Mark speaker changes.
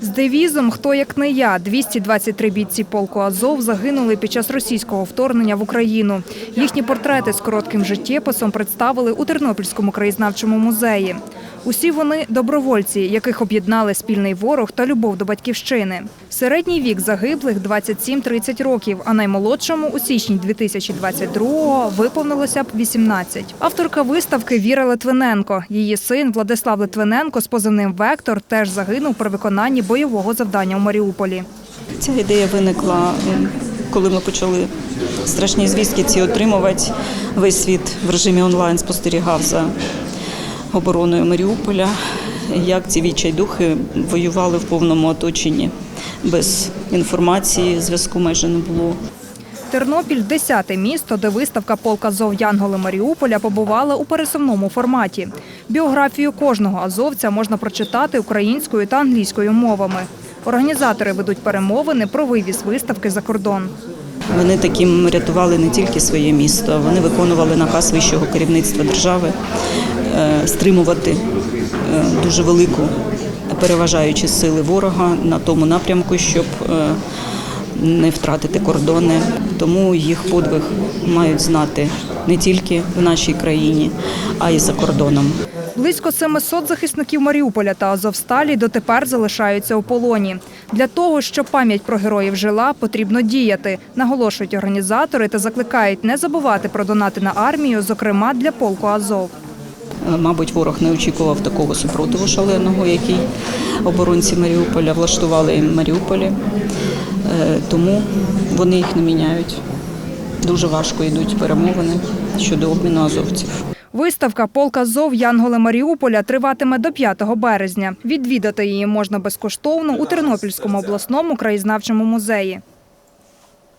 Speaker 1: З девізом Хто як не я 223 бійці полку Азов загинули під час російського вторгнення в Україну. Їхні портрети з коротким життєписом представили у Тернопільському краєзнавчому музеї. Усі вони добровольці, яких об'єднали спільний ворог та любов до батьківщини. Середній вік загиблих 27-30 років, а наймолодшому у січні 2022-го виповнилося б 18. Авторка виставки Віра Литвиненко. Її син Владислав Литвиненко з позивним Вектор теж загинув при виконанні бойового завдання у Маріуполі.
Speaker 2: Ця ідея виникла, коли ми почали страшні звістки ці отримувати. Весь світ в режимі онлайн спостерігав за обороною Маріуполя, як ці відчайдухи воювали в повному оточенні. Без інформації зв'язку майже не було.
Speaker 1: Тернопіль – десяте місто, де виставка «Полк Азов Янголи Маріуполя» побувала у пересувному форматі. Біографію кожного азовця можна прочитати українською та англійською мовами. Організатори ведуть перемовини про вивіз виставки за кордон.
Speaker 2: Вони таким рятували не тільки своє місто, вони виконували наказ вищого керівництва держави е, стримувати е, дуже велику переважаючі сили ворога на тому напрямку, щоб е, не втратити кордони. Тому їх подвиг мають знати не тільки в нашій країні, а й за кордоном.
Speaker 1: Близько 700 захисників Маріуполя та Азовсталі дотепер залишаються у полоні. Для того, щоб пам'ять про героїв жила, потрібно діяти, наголошують організатори та закликають не забувати про донати на армію, зокрема для полку Азов.
Speaker 2: Е, Мабуть, ворог не очікував такого супротиву шаленого, який оборонці Маріуполя влаштували в Маріуполі. Е, Тому вони їх не міняють. Дуже важко йдуть перемовини щодо обміну азовців.
Speaker 1: Виставка «Полк Азов Янголи Маріуполя триватиме до 5 березня. Відвідати її можна безкоштовно у Тернопільському обласному краєзнавчому музеї.